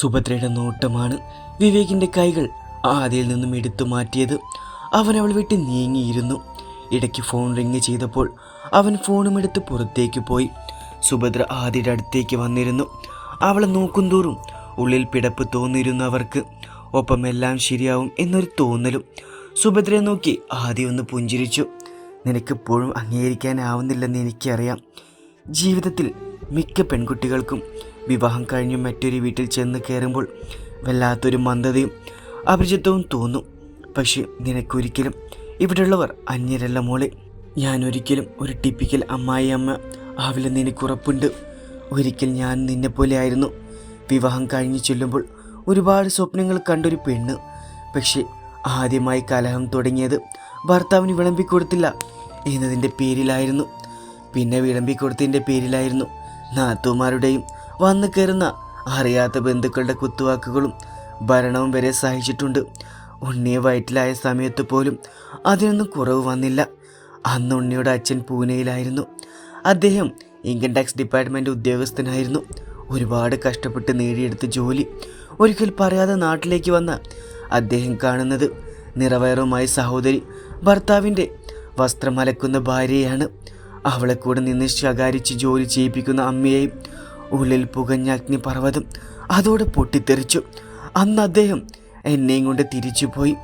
സുഭദ്രയുടെ നോട്ടമാണ് വിവേകിന്റെ കൈകൾ ആദ്യയിൽ നിന്നും എടുത്തു മാറ്റിയത്. അവൻ അവൾ വിട്ട് നീങ്ങിയിരുന്നു. ഇടയ്ക്ക് ഫോൺ റിങ് ചെയ്തപ്പോൾ അവൻ ഫോണും എടുത്ത് പുറത്തേക്ക് പോയി. സുഭദ്ര ആദ്യയുടെ അടുത്തേക്ക് വന്നിരുന്നു. അവളെ നോക്കുന്തോറും ഉള്ളിൽ പിടപ്പ് തോന്നിയിരുന്നു അവർക്ക്. ഒപ്പം എല്ലാം ശരിയാവും എന്നൊരു തോന്നലും സുഭദ്രയെ നോക്കി ആദ്യം ഒന്ന് പുഞ്ചിരിച്ചു. നിനക്കിപ്പോഴും അംഗീകരിക്കാനാവുന്നില്ലെന്ന് എനിക്കറിയാം. ജീവിതത്തിൽ മിക്ക പെൺകുട്ടികൾക്കും വിവാഹം കഴിഞ്ഞ് മറ്റൊരു വീട്ടിൽ ചെന്ന് കയറുമ്പോൾ വല്ലാത്തൊരു മന്ദതയും അപരിചിതവും തോന്നും. പക്ഷേ നിനക്കൊരിക്കലും ഇവിടെയുള്ളവർ അന്യരല്ല മോളെ. ഞാൻ ഒരിക്കലും ഒരു ടിപ്പിക്കൽ അമ്മായി അമ്മ ആവില്ലെന്ന് എനിക്കുറപ്പുണ്ട് ഒരിക്കൽ ഞാൻ നിന്നെപ്പോലെ ആയിരുന്നു. വിവാഹം കഴിഞ്ഞ് ചെല്ലുമ്പോൾ ഒരുപാട് സ്വപ്നങ്ങൾ കണ്ടൊരു പെണ്ണ്. പക്ഷേ ആദ്യമായി കലഹം തുടങ്ങിയത് ഭർത്താവിന് വിളമ്പിക്കൊടുത്തില്ല എന്നതിന്റെ പേരിലായിരുന്നു. പിന്നെ വിളമ്പിക്കൊടുത്തതിന്റെ പേരിലായിരുന്നു നാത്തുമാരുടെയും വന്നു കയറുന്ന അറിയാത്ത ബന്ധുക്കളുടെ കുത്തുവാക്കുകളും ഭരണവും വരെ സഹിച്ചിട്ടുണ്ട്. ഉണ്ണിയെ വയറ്റിലായ സമയത്ത് പോലും അതിനൊന്നും കുറവ് വന്നില്ല. അന്ന് ഉണ്ണിയുടെ അച്ഛൻ പൂനെയിലായിരുന്നു. അദ്ദേഹം ഇൻകം ടാക്സ് ഡിപ്പാർട്ട്മെന്റ് ഉദ്യോഗസ്ഥനായിരുന്നു. ഒരുപാട് കഷ്ടപ്പെട്ട് നേടിയെടുത്ത ജോലി. ഒരിക്കൽ പറയാതെ നാട്ടിലേക്ക് വന്ന അദ്ദേഹം കാണുന്നത് നിറവയറുമായി സഹോദരി ഭർത്താവിന്റെ വസ്ത്രം അലക്കുന്ന ഭാര്യയാണ്. അവളെ കൂടെ നിന്ന് ശകാരിച്ച് ജോലി ചെയ്യിപ്പിക്കുന്ന അമ്മയെയും ഉള്ളിൽ പുകഞ്ഞ അഗ്നിപർവതം അതോടെ പൊട്ടിത്തെറിച്ചു. അന്ന് അദ്ദേഹം എന്നെയും കൊണ്ട് തിരിച്ചുപോയി.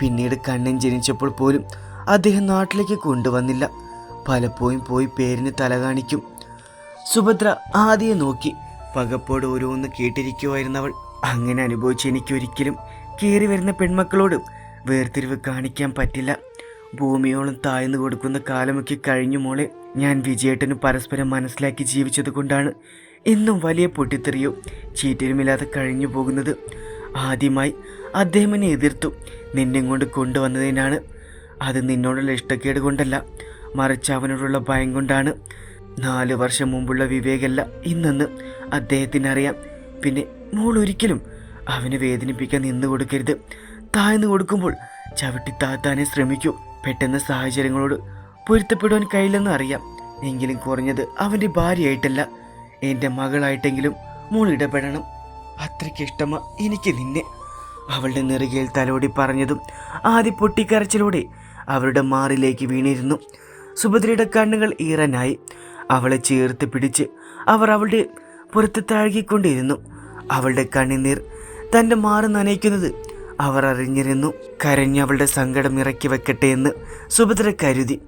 പിന്നീട് കണ്ണൻ ജനിച്ചപ്പോൾ പോലും അദ്ദേഹം നാട്ടിലേക്ക് കൊണ്ടുവന്നില്ല. പലപ്പോഴും പോയി പേരിന് തല കാണിക്കും. സുഭദ്ര ആദ്യം നോക്കി. പകപ്പോട് ഓരോന്ന് കേട്ടിരിക്കുമായിരുന്നവൾ അങ്ങനെ അനുഭവിച്ച് എനിക്കൊരിക്കലും കയറി വരുന്ന പെൺമക്കളോട് വേർതിരിവ് കാണിക്കാൻ പറ്റില്ല. ഭൂമിയോളം താഴ്ന്നു കൊടുക്കുന്ന കാലമൊക്കെ കഴിഞ്ഞു മോളെ. ഞാൻ വിജയേട്ടന് പരസ്പരം മനസ്സിലാക്കി ജീവിച്ചത് കൊണ്ടാണ് ഇന്നും വലിയ പൊട്ടിത്തെറിയോ. ചീറ്റലുമില്ലാതെ കഴിഞ്ഞു പോകുന്നത് ആദ്യമായി അദ്ദേഹം എന്നെ എതിർത്തു. നിന്നെ കൊണ്ട് കൊണ്ടുവന്നതിനാണ്. അത് നിന്നോടുള്ള ഇഷ്ടക്കേട് കൊണ്ടല്ല മറിച്ച് അവനോടുള്ള ഭയം കൊണ്ടാണ്. നാല് വർഷം മുമ്പുള്ള വിവേകല്ല ഇന്നെന്ന് അദ്ദേഹത്തിനറിയാം. പിന്നെ മോൾ ഒരിക്കലും അവനെ വേദനിപ്പിക്കാൻ നിന്ന് കൊടുക്കരുത്. താഴ്ന്നു കൊടുക്കുമ്പോൾ ചവിട്ടി താത്താനെ ശ്രമിക്കൂ. പെട്ടെന്ന് സാഹചര്യങ്ങളോട് പൊരുത്തപ്പെടുവാൻ കഴിയില്ലെന്ന് അറിയാം. എങ്കിലും കുറഞ്ഞത് അവന്റെ ഭാര്യയായിട്ടല്ല. എന്റെ മകളായിട്ടെങ്കിലും മോൾ ഇടപെടണം അത്രയ്ക്ക് ഇഷ്ടമാ എനിക്ക് നിന്നെ. അവളുടെ നെറുകയിൽ തലോടി പറഞ്ഞതും ആദ്യ പൊട്ടിക്കരച്ചിലൂടെ അവരുടെ മാറിലേക്ക് വീണിരുന്നു. സുഭദ്രയുടെ കണ്ണുകൾ ഈറനായി. അവളെ ചേർത്ത് പിടിച്ച് അവർ അവളുടെ പുറത്ത് താഴ്കിക്കൊണ്ടിരുന്നു. അവളുടെ കണ്ണിനീർ തന്റെ മാറ് നനയ്ക്കുന്നത് അവർ അറിഞ്ഞിരുന്നു. കരഞ്ഞവളുടെ സങ്കടം ഇറക്കി വെക്കട്ടെ എന്ന് സുഭദ്ര കരുതി.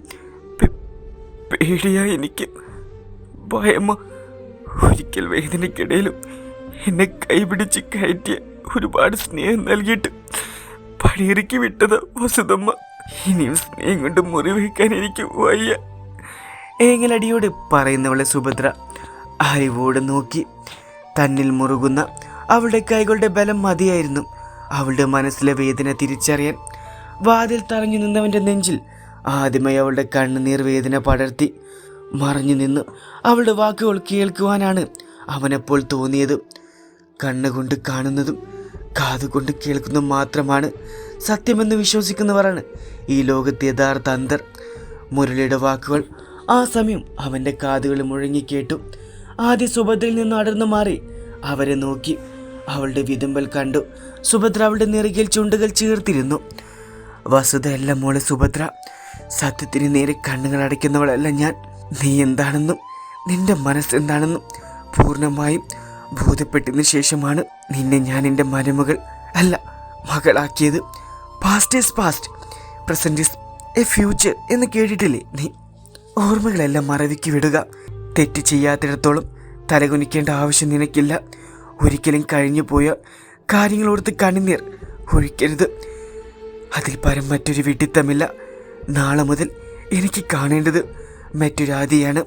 പേടിയായി പേടിയാ എനിക്ക്. ഭയമ. ഒരിക്കൽ വേദനയ്ക്കിടയിലും എന്നെ കൈപിടിച്ച് കയറ്റിയ ഒരുപാട് സ്നേഹം നൽകിയിട്ട് പടിയിറക്കി വിട്ടത് വസുതമ്മ ഇനിയും സ്നേഹം കൊണ്ട് മുറിവെക്കാൻ എനിക്ക് വയ്യ. ഏങ്ങലടിയോട് പറയുന്നവളെ സുഭദ്ര അറിവോട് നോക്കി. തന്നിൽ മുറുകുന്ന അവളുടെ കൈകളുടെ ബലം മതിയായിരുന്നു. അവളുടെ മനസ്സിലെ വേദന തിരിച്ചറിയാൻ വാതിൽ തറഞ്ഞു നിന്നവന്റെ നെഞ്ചിൽ ആദ്യമായി അവളുടെ കണ്ണുനീർ വേദന പടർത്തി. മറഞ്ഞു നിന്ന് അവളുടെ വാക്കുകൾ കേൾക്കുവാനാണ് അവനപ്പോൾ തോന്നിയത്. കണ്ണുകൊണ്ട് കാണുന്നതും കാതുകൊണ്ട് കേൾക്കുന്നതും മാത്രമാണ് സത്യമെന്ന് വിശ്വസിക്കുന്നവരാണ് ഈ ലോകത്തെ യഥാർത്ഥ അന്തർ മുരളിയുടെ വാക്കുകൾ ആ സമയം അവന്റെ കാതുകൾ മുഴങ്ങിക്കേട്ടു ആദ്യ സുഭദ്രയിൽ നിന്ന് അടർന്നു മാറി. അവരെ നോക്കി അവളുടെ വിതുമ്പൽ കണ്ടു. സുഭദ്ര അവളുടെ നെറുകിൽ ചുണ്ടുകൾ ചേർത്തിരുന്നു. വസുതയല്ല മോളെ സുഭദ്ര. സത്യത്തിന് നേരെ കണ്ണുകൾ അടയ്ക്കുന്നവളല്ല ഞാൻ. നീ എന്താണെന്നും നിന്റെ മനസ്സെന്താണെന്നും പൂർണമായും ബോധ്യപ്പെട്ടതിന് ശേഷമാണ് നിന്നെ ഞാൻ എന്റെ മരുമകൾ അല്ല മകളാക്കിയത്. Past is past present is a future എന്ന് കേട്ടിട്ടില്ലേ നീ? ഓർമ്മകളെല്ലാം മറവിക്ക് വിടുക. തെറ്റ് ചെയ്യാത്തിടത്തോളം തലകുനിക്കേണ്ട ആവശ്യം നിനക്കില്ല. ഒരിക്കലും കഴിഞ്ഞു പോയ കാര്യങ്ങളോടുത്ത് കണ്ണുനീർ ഒഴിക്കരുത്. അതിൽ പരം മറ്റൊരു വിഡിത്തമില്ല. നാളെ മുതൽ എനിക്ക് കാണേണ്ടത് മറ്റൊരാദിയാണ്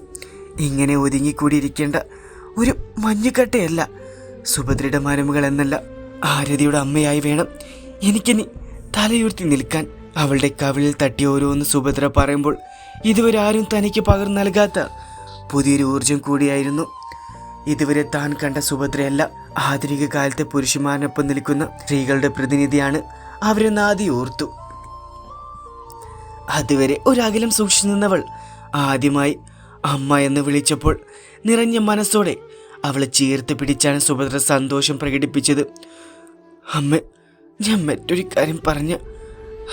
ഇങ്ങനെ ഒതുങ്ങിക്കൂടിയിരിക്കേണ്ട ഒരു മഞ്ഞുകട്ടയല്ല. സുഭദ്രയുടെ മരുമകൾ എന്നല്ല ആരതിയുടെ അമ്മയായി വേണം എനിക്കിനി തലയുർത്തി നിൽക്കാൻ. അവളുടെ കവിളിൽ തട്ടി ഓരോന്ന് സുഭദ്ര പറയുമ്പോൾ ഇതുവരെ ആരും തനിക്ക് പകർന്നു നൽകാത്ത പുതിയൊരു ഊർജം കൂടിയായിരുന്നു. ഇതുവരെ താൻ കണ്ട സുഭദ്രയല്ല ആധുനിക കാലത്തെ പുരുഷന്മാരൊപ്പം നിൽക്കുന്ന സ്ത്രീകളുടെ പ്രതിനിധിയാണ് അവരെന്ന് ആദ്യം ഓർത്തു. അതുവരെ ഒരകലം സൂക്ഷിച്ചു നിന്നവൾ ആദ്യമായി അമ്മ എന്ന് വിളിച്ചപ്പോൾ നിറഞ്ഞ മനസ്സോടെ അവളെ ചേർത്ത് പിടിച്ചാണ് സുഭദ്ര സന്തോഷം പ്രകടിപ്പിച്ചത്. അമ്മ ഞാൻ മറ്റൊരു കാര്യം പറഞ്ഞ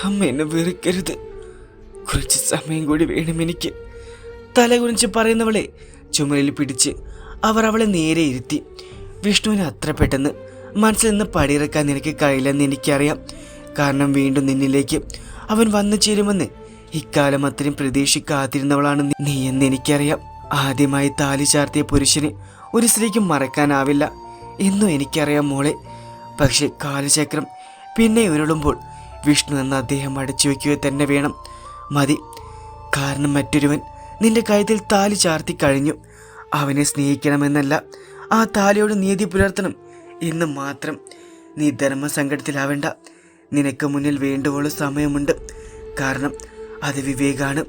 അമ്മ എന്നെ വെറുക്കരുത്. കുറച്ച് സമയം കൂടി വേണം എനിക്ക്. തല കുറിച്ച് പറയുന്നവളെ ചുമലിൽ പിടിച്ച് അവർ അവളെ നേരെ ഇരുത്തി. വിഷ്ണുവിന് അത്ര പെട്ടെന്ന് മനസ്സിൽ നിന്ന് പടിയിറക്കാൻ നിനക്ക് കഴിയില്ലെന്ന് എനിക്കറിയാം. കാരണം വീണ്ടും നിന്നിലേക്ക് അവൻ വന്നു ചേരുമെന്ന് ഇക്കാലം അത്രയും പ്രതീക്ഷിക്കാതിരുന്നവളാണ് നീ- എന്ന് എനിക്കറിയാം. ആദ്യമായി താലി ചാർത്തിയ പുരുഷന് ഒരു സ്ത്രീക്ക് മറക്കാനാവില്ല എന്നും എനിക്കറിയാം മോളെ. പക്ഷെ കാലചക്രം പിന്നെ ഉരുളുമ്പോൾ വിഷ്ണു എന്ന അദ്ദേഹം അടച്ചു വയ്ക്കുക തന്നെ വേണം. മതി. കാരണം മറ്റൊരുവൻ നിന്റെ കഴുത്തിൽ താലി ചാർത്തി കഴിഞ്ഞു. അവനെ സ്നേഹിക്കണമെന്നല്ല ആ താലിയോട് നീതി പുലർത്തണം എന്ന് മാത്രം നീ ധർമ്മസങ്കടത്തിലാവേണ്ട. നിനക്ക് മുന്നിൽ വേണ്ടുവോളം സമയമുണ്ട്. കാരണം അത് വിവേകാണ്.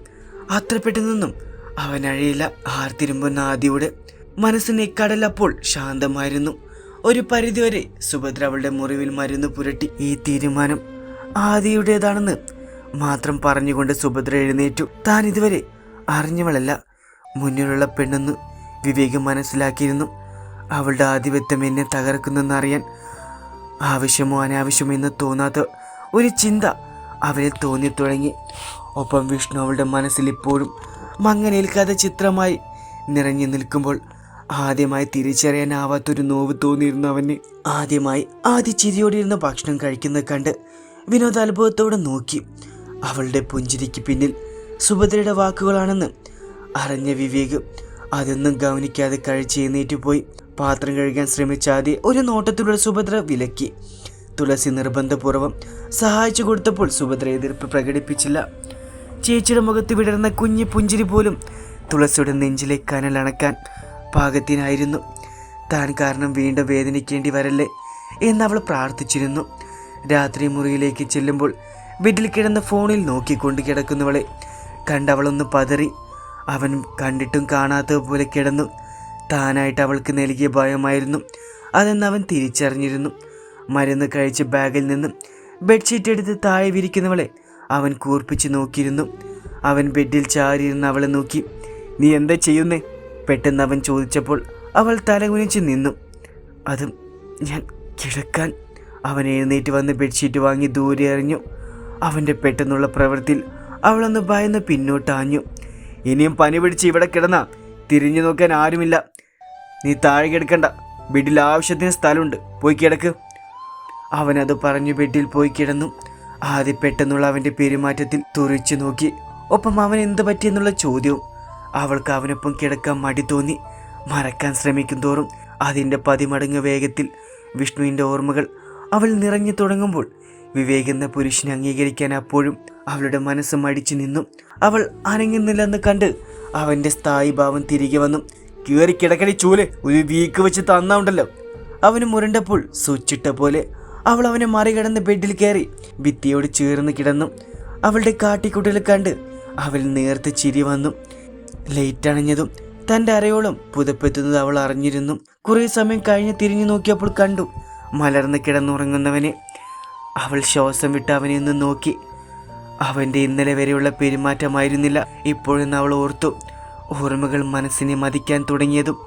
അത്ര പെട്ടെന്നൊന്നും അവൻ അഴയില്ല. ആർത്തിരുമ്പുന്ന ആദിയുടെ ഇക്കടൽ അപ്പോൾ ശാന്തമായിരുന്നു. ഒരു പരിധിവരെ സുഭദ്ര അവളുടെ മുറിവിൽ മരുന്ന് പുരട്ടി ഈ തീരുമാനം ആദിയുടേതാണെന്ന് മാത്രം പറഞ്ഞുകൊണ്ട് സുഭദ്ര എഴുന്നേറ്റു. താൻ ഇതുവരെ അറിഞ്ഞവളല്ല. മുന്നിലുള്ള പെണ്ണെന്ന് വിവേക് മനസ്സിലാക്കിയിരുന്നു. അവളുടെ ആധിപത്യം എന്നെ തകർക്കുന്നെന്നറിയാൻ ആവശ്യമോ അനാവശ്യമോ എന്ന് തോന്നാത്ത ഒരു ചിന്ത അവരിൽ തോന്നി തുടങ്ങി ഒപ്പം വിഷ്ണു അവളുടെ മനസ്സിൽ ഇപ്പോഴും മങ്ങനേൽക്കാത്ത ചിത്രമായി നിറഞ്ഞു നിൽക്കുമ്പോൾ ആദ്യമായി തിരിച്ചറിയാനാവാത്തൊരു നോവ് തോന്നിയിരുന്നു അവന്. ആദ്യമായി ആദ്യ ചിരിയോടിരുന്ന ഭക്ഷണം കഴിക്കുന്നത് കണ്ട് വിനോദ അത്ഭുതത്തോടെ നോക്കി. അവളുടെ പുഞ്ചിരിക്ക് പിന്നിൽ സുഭദ്രയുടെ വാക്കുകളാണെന്ന് അറിഞ്ഞ വിവേക് അതൊന്നും ഗൗനിക്കാതെ കഴിച്ച് എഴുന്നേറ്റ് പോയി പാത്രം കഴുകാൻ ശ്രമിച്ചാതെ ഒരു നോട്ടത്തിലൂടെ സുഭദ്ര വിലക്കി. തുളസി നിർബന്ധപൂർവം സഹായിച്ചു കൊടുത്തപ്പോൾ സുഭദ്ര എതിർപ്പ് പ്രകടിപ്പിച്ചില്ല. ചേച്ചിയുടെ മുഖത്ത് വിടർന്ന കുഞ്ഞു പുഞ്ചിരി പോലും തുളസിയുടെ നെഞ്ചിലെ കനൽ അണക്കാൻ പാകത്തിനായിരുന്നു. താൻ കാരണം വീണ്ടും വേദനിക്കേണ്ടി വരല്ലേ എന്നവൾ പ്രാർത്ഥിച്ചിരുന്നു. രാത്രി മുറിയിലേക്ക് ചെല്ലുമ്പോൾ ബെഡിൽ കിടന്ന ഫോണിൽ നോക്കിക്കൊണ്ട് കിടക്കുന്നവളെ കണ്ടവളൊന്ന് പതറി. അവൻ കണ്ടിട്ടും കാണാത്തതുപോലെ കിടന്നു. താനായിട്ട് അവൾക്ക് നൽകിയ ഭയമായിരുന്നു. അതെന്ന് അവൻ തിരിച്ചറിഞ്ഞിരുന്നു. മരുന്ന് കഴിച്ച് ബാഗിൽ നിന്നും ബെഡ്ഷീറ്റ് എടുത്ത് താഴെ വിരിക്കുന്നവളെ അവൻ കൂർപ്പിച്ച് നോക്കിയിരുന്നു. അവൻ ബെഡിൽ ചാരിയിരുന്ന അവളെ നോക്കി. നീ എന്താ ചെയ്യുന്നേ? പെട്ടെന്ന് അവൻ ചോദിച്ചപ്പോൾ അവൾ തലകുനിച്ച് നിന്നു. അതും ഞാൻ കിടക്കാൻ. അവൻ എഴുന്നേറ്റ് വന്ന് ബെഡ്ഷീറ്റ് വാങ്ങി ദൂരെ എറിഞ്ഞു. അവന്റെ പെട്ടെന്നുള്ള പ്രവൃത്തിയിൽ അവളൊന്ന് ഭയന്ന് പിന്നോട്ടാഞ്ഞു. ഇനിയും പനി പിടിച്ച് ഇവിടെ കിടന്ന. തിരിഞ്ഞു നോക്കാൻ ആരുമില്ല. നീ താഴെ കിടക്കണ്ട. ബെഡിൽ ആവശ്യത്തിന് സ്ഥലമുണ്ട്. പോയി കിടക്ക്. അവനത് പറഞ്ഞു ബെഡിൽ പോയി കിടന്നു. ആദ്യ പെട്ടെന്നുള്ള അവന്റെ പെരുമാറ്റത്തിൽ തുറിച്ചു നോക്കി. ഒപ്പം അവൻ എന്ത് പറ്റിയെന്നുള്ള ചോദ്യവും അവൾക്ക് അവനൊപ്പം കിടക്കാൻ മടി തോന്നി. മറക്കാൻ ശ്രമിക്കും തോറും അതിന്റെ പതിമടങ്ങ് വേഗത്തിൽ വിഷ്ണുവിന്റെ ഓർമ്മകൾ അവൾ നിറഞ്ഞു തുടങ്ങുമ്പോൾ വിവേക് എന്ന പുരുഷനെ അംഗീകരിക്കാൻ അപ്പോഴും അവളുടെ മനസ്സ് മടിച്ചു നിന്നും. അവൾ അനങ്ങുന്നില്ലെന്ന് കണ്ട് അവന്റെ സ്ഥായി ഭാവം തിരികെ വന്നു. കീറി കിടക്കടി ചൂൽ ഒരു വീക്ക് വെച്ച് തന്നുണ്ടല്ലോ അവന് മുരണ്ടപ്പോൾ സ്വിച്ചിട്ട പോലെ അവൾ അവനെ മറികടന്ന് ബെഡിൽ കയറി ഭിത്തിയോട് ചേർന്ന് കിടന്നു. അവളുടെ കാട്ടിക്കുട്ടികൾ കണ്ട് അവൾ നേർത്ത ചിരി വന്നു. ലൈറ്റ് അണഞ്ഞതും തന്റെ അരയോളം പുതപ്പെത്തുന്നത് അവൾ അറിഞ്ഞിരുന്നു. കുറേ സമയം കഴിഞ്ഞ് തിരിഞ്ഞു നോക്കിയപ്പോൾ കണ്ടു. മലർന്ന് കിടന്നുറങ്ങുന്നവനെ. അവൾ ശ്വാസം വിട്ട് അവനെ ഒന്ന് നോക്കി. അവന്റെ ഇന്നലെ വരെയുള്ള പെരുമാറ്റമായിരുന്നില്ല. ഇപ്പോഴെന്ന് അവൾ ഓർത്തു. ഓർമ്മകൾ മനസ്സിനെ മതിക്കാൻ തുടങ്ങിയതും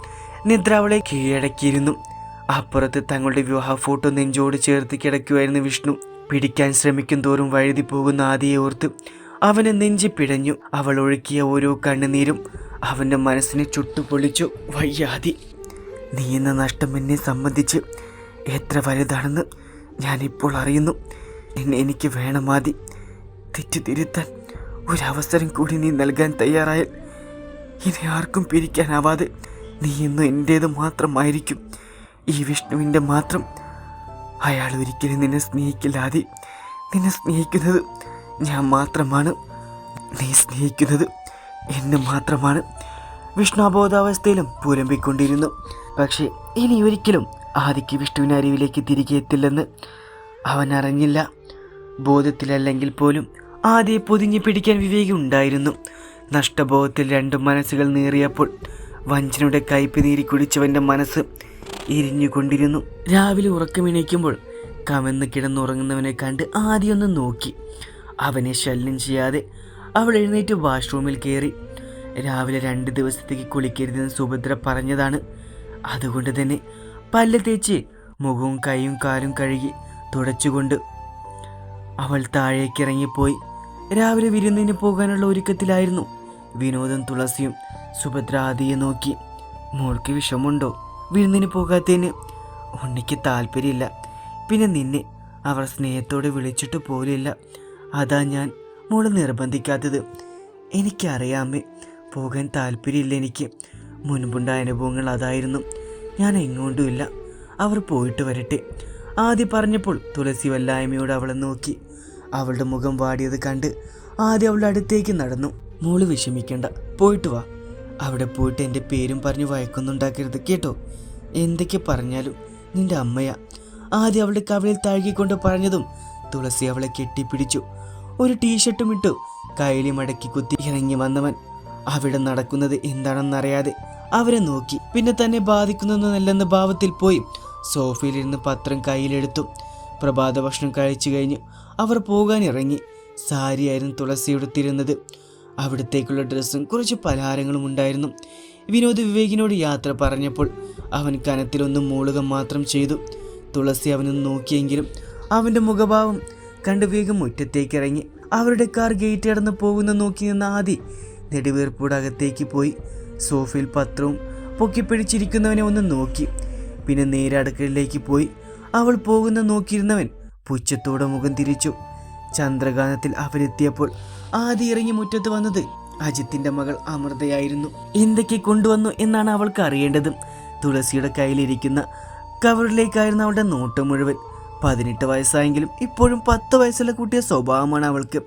നിദ്ര അവളെ കീഴടക്കിയിരുന്നു. അപ്പുറത്ത് തങ്ങളുടെ വിവാഹ ഫോട്ടോ നെഞ്ചോട് ചേർത്ത് കിടക്കുമായിരുന്നു വിഷ്ണു. പിടിക്കാൻ ശ്രമിക്കും തോറും വഴുതി പോകുന്ന ആദിയെ ഓർത്ത് അവനെ നെഞ്ചി പിടഞ്ഞു അവൾ ഒഴുക്കിയ ഓരോ കണ്ണുനീരും അവന്റെ മനസ്സിനെ ചുട്ടുപൊളിച്ചു. വയ്യാതി നീ എന്ന നഷ്ടം എന്നെ സംബന്ധിച്ച് എത്ര വലുതാണെന്ന് ഞാനിപ്പോൾ അറിയുന്നു. നിന്നെ എനിക്ക് വേണമാതി തെറ്റു തിരുത്താൻ ഒരവസരം കൂടി നീ നൽകാൻ തയ്യാറായാൽ ഇനി ആർക്കും പിരിക്കാനാവാതെ നീ ഇന്ന് എന്റേത് മാത്രമായിരിക്കും. ഈ വിഷ്ണുവിന്റെ മാത്രം. അയാൾ ഒരിക്കലും നിന്നെ സ്നേഹിക്കില്ലാതെ നിന്നെ സ്നേഹിക്കുന്നത് ഞാൻ മാത്രമാണ്. നീ സ്നേഹിക്കുന്നത് എന്നെ മാത്രമാണ്. വിഷ്ണു അബോധാവസ്ഥയിലും പുലമ്പിക്കൊണ്ടിരുന്നു പക്ഷേ ഇനി ഒരിക്കലും ആദിക്ക് വിഷ്ണുവിന്റെ അരിവിലേക്ക് തിരികെ എത്തില്ലെന്ന് അവൻ അറിഞ്ഞില്ല. ബോധത്തിലല്ലെങ്കിൽ പോലും ആദ്യം പൊതിഞ്ഞു പിടിക്കാൻ വിവേകമുണ്ടായിരുന്നു നഷ്ടബോധത്തിൽ രണ്ടു മനസ്സുകൾ നേറിയപ്പോൾ വഞ്ചനയുടെ കയ്പ് നീരി കുടിച്ചവന്റെ മനസ്സ് എരിഞ്ഞുകൊണ്ടിരുന്നു രാവിലെ ഉറക്കമെണീക്കുമ്പോൾ കമന്ന് കിടന്നുറങ്ങുന്നവനെ കണ്ട് ആദ്യമൊന്ന് നോക്കി. അവനെ ശല്യം ചെയ്യാതെ അവൾ എഴുന്നേറ്റ് വാഷ്റൂമിൽ കയറി. രാവിലെ രണ്ട് ദിവസത്തേക്ക് കുളിക്കരുതെന്ന് സുഭദ്ര പറഞ്ഞതാണ്. അതുകൊണ്ട് തന്നെ പല്ല് തേച്ച് മുഖവും കൈയും കാലും കഴുകി തുടച്ചുകൊണ്ട് അവൾ താഴേക്ക് ഇറങ്ങിപ്പോയി രാവിലെ വിരുന്നിന് പോകാനുള്ള ഒരുക്കത്തിലായിരുന്നു. വിനോദം തുളസിയും സുഭദ്ര ആദിയെ നോക്കി. മോൾക്ക് വിഷമുണ്ടോ വിരുന്നിന് പോകാത്തതിന് ഉണ്ണിക്ക് താല്പര്യമില്ല. പിന്നെ നിന്നെ അവർ സ്നേഹത്തോടെ വിളിച്ചിട്ട് പോലില്ല അതാ ഞാൻ മോൾ നിർബന്ധിക്കാത്തത്. എനിക്കറിയാമേ പോകാൻ താല്പര്യമില്ല എനിക്ക്. മുൻപുണ്ടായ അനുഭവങ്ങൾ അതായിരുന്നു. ഞാൻ എങ്ങോട്ടുമില്ല. അവർ പോയിട്ട് വരട്ടെ. ആദ്യം പറഞ്ഞപ്പോൾ തുളസി വല്ലായ്മയോട് അവളെ നോക്കി. അവളുടെ മുഖം വാടിയത് കണ്ട് ആദ്യം അവളുടെ അടുത്തേക്ക് നടന്നു. മോൾ വിഷമിക്കണ്ട പോയിട്ട് വാ. അവിടെ പോയിട്ട് എന്റെ പേരും പറഞ്ഞ് വഴക്കൊന്നുണ്ടാക്കരുത് കേട്ടോ? എന്തൊക്കെ പറഞ്ഞാലും നിന്റെ അമ്മയാ. ആദ്യം അവളുടെ കവിളിൽ താഴ്കിക്കൊണ്ട് പറഞ്ഞതും തുളസി അവളെ കെട്ടിപ്പിടിച്ചു. ഒരു ടീഷർട്ടും ഇട്ടു. കൈലി മടക്കി കുത്തി ഇറങ്ങി വന്നവൻ. അവിടെ നടക്കുന്നത് എന്താണെന്നറിയാതെ അവരെ നോക്കി. പിന്നെ തന്നെ ബാധിക്കുന്നൊന്നുമല്ലെന്ന ഭാവത്തിൽ പോയി. സോഫയിലിരുന്ന് പത്രം കയ്യിലെടുത്തു. പ്രഭാത ഭക്ഷണം കഴിച്ചു കഴിഞ്ഞ്. അവർ പോകാൻ ഇറങ്ങി. സാരിയായിരുന്നു തുളസി എടുത്തിരുന്നത് അവിടത്തേക്കുള്ള ഡ്രസ്സും കുറച്ച് പലഹാരങ്ങളും ഉണ്ടായിരുന്നു. വിനോദ് വിവേകിനോട് യാത്ര പറഞ്ഞപ്പോൾ അവൻ കനത്തിലൊന്ന് മൂളുക മാത്രം ചെയ്തു. തുളസി അവനൊന്ന് നോക്കിയെങ്കിലും അവന്റെ മുഖഭാവം കണ്ട് വേഗം മുറ്റത്തേക്കിറങ്ങി അവരുടെ കാർ ഗേറ്റ് കടന്ന് പോകുന്ന നോക്കി നിന്ന ആദി നെടുവീർപ്പൂടെ അകത്തേക്ക് പോയി. സോഫയിൽ പത്രവും പൊക്കിപ്പിടിച്ചിരിക്കുന്നവനെ ഒന്ന് നോക്കി. പിന്നെ നേരെ അടുക്കളയിലേക്ക് പോയി. അവൾ പോകുന്ന നോക്കിയിരുന്നവൻ പുച്ഛത്തോടെ മുഖം തിരിച്ചു. ചന്ദ്രകാന്തത്തിൽ അവരെത്തിയപ്പോൾ ആദ്യം ഇറങ്ങി മുറ്റത്ത് വന്നത് അജിത്തിന്റെ മകൾ അമൃതയായിരുന്നു. എന്തൊക്കെ കൊണ്ടുവന്നു എന്നാണ് അവൾക്ക് അറിയേണ്ടത്? തുളസിയുടെ കയ്യിലിരിക്കുന്ന കവറിലേക്കായിരുന്നു അവളുടെ നോട്ടം മുഴുവൻ. പതിനെട്ട് വയസ്സായെങ്കിലും ഇപ്പോഴും പത്ത് വയസ്സുള്ള കുട്ടിയ സ്വഭാവമാണ് അവൾക്ക്.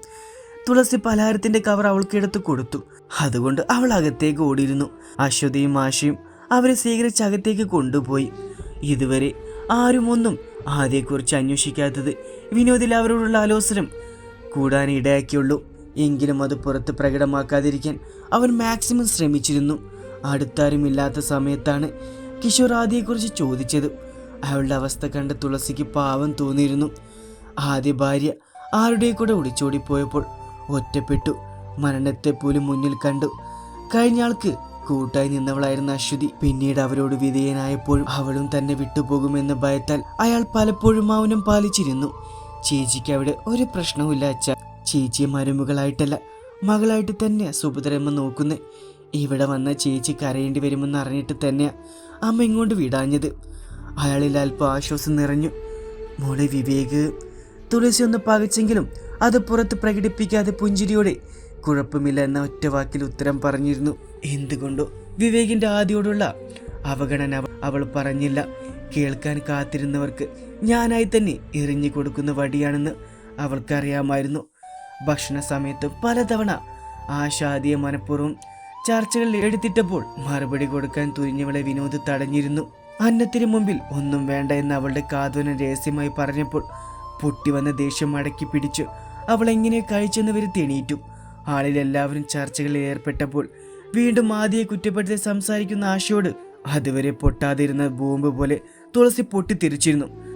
തുളസി പലഹാരത്തിന്റെ കവർ അവൾക്ക് എടുത്ത് കൊടുത്തു. അതുകൊണ്ട് അവൾ അകത്തേക്ക് ഓടിയിരുന്നു. അശ്വതിയും ആശയും അവരെ സ്വീകരിച്ച് അകത്തേക്ക് കൊണ്ടുപോയി. ഇതുവരെ ആരുമൊന്നും ആദ്യയെക്കുറിച്ച് അന്വേഷിക്കാത്തത് വിനോദിൽ അവരോടുള്ള ആലോചനം കൂടാൻ ഇടയാക്കിയുള്ളൂ. എങ്കിലും അത് പുറത്ത് പ്രകടമാക്കാതിരിക്കാൻ അവൻ മാക്സിമം ശ്രമിച്ചിരുന്നു. അടുത്താരുമില്ലാത്ത സമയത്താണ് കിഷോർ ആദിയെക്കുറിച്ച് ചോദിച്ചത്. അയാളുടെ അവസ്ഥ കണ്ട് തുളസിക്ക് പാവം തോന്നിയിരുന്നു. ആദ്യ ഭാര്യ ആരുടെ കൂടെ ഒളിച്ചോടിപ്പോയപ്പോൾ ഒറ്റപ്പെട്ടു. മരണത്തെ പോലും മുന്നിൽ കണ്ടു. കഴിഞ്ഞ ആൾക്ക് കൂട്ടായി നിന്നവളായിരുന്ന അശ്വതി. പിന്നീട് അവരോട് വിധേയനായപ്പോഴും അവളും തന്നെ വിട്ടുപോകുമെന്ന ഭയത്താൽ അയാൾ പലപ്പോഴും മൗനം പാലിച്ചിരുന്നു. ചേച്ചിക്ക് അവിടെ ഒരു പ്രശ്നവുമില്ല അച്ഛ. ചേച്ചിയെ മരുമകളായിട്ടല്ല മകളായിട്ട് തന്നെയാ സുഭദ്രമ്മ നോക്കുന്നേ. ഇവിടെ വന്ന ചേച്ചി കരയേണ്ടി വരുമെന്ന് അറിഞ്ഞിട്ട് തന്നെയാ അമ്മ ഇങ്ങോട്ട് വിടാഞ്ഞത്. അയാളിൽ അല്പം ആശ്വാസം നിറഞ്ഞു. മോളെ വിവേക് തുളസി ഒന്ന് പകച്ചെങ്കിലും അത് പുറത്ത് പ്രകടിപ്പിക്കാതെ പുഞ്ചിരിയോടെ കുഴപ്പമില്ല എന്ന ഒറ്റ വാക്കിൽ ഉത്തരം പറഞ്ഞിരുന്നു. എന്തുകൊണ്ടോ വിവേകിന്റെ ആദ്യോടുള്ള അവഗണന അവൾ പറഞ്ഞില്ല. കേൾക്കാൻ കാത്തിരുന്നവർക്ക് ഞാനായി തന്നെ എറിഞ്ഞു കൊടുക്കുന്ന വടിയാണെന്ന് അവൾക്കറിയാമായിരുന്നു. ഭക്ഷണ സമയത്ത് പലതവണ ആശാദിയെ മനഃപൂർവം ചർച്ചകളിൽ എടുത്തിട്ടപ്പോൾ മറുപടി കൊടുക്കാൻ തുനിഞ്ഞവളെ വിനോദ് തടഞ്ഞിരുന്നു. അന്നത്തിന് മുമ്പിൽ ഒന്നും വേണ്ട എന്ന് അവളുടെ കാതുവന രഹസ്യമായി പറഞ്ഞപ്പോൾ പൊട്ടി വന്ന ദേഷ്യം മടക്കി പിടിച്ചു അവൾ എങ്ങനെ വരെ തെണീറ്റു. ആളിലെല്ലാവരും ചർച്ചകളിൽ ഏർപ്പെട്ടപ്പോൾ വീണ്ടും ആദിയെ കുറ്റപ്പെടുത്തി സംസാരിക്കുന്ന ആശയോട് അതുവരെ പൊട്ടാതിരുന്ന ബോംബ് പോലെ തുളസി പൊട്ടിത്തെറിച്ചിരുന്നു.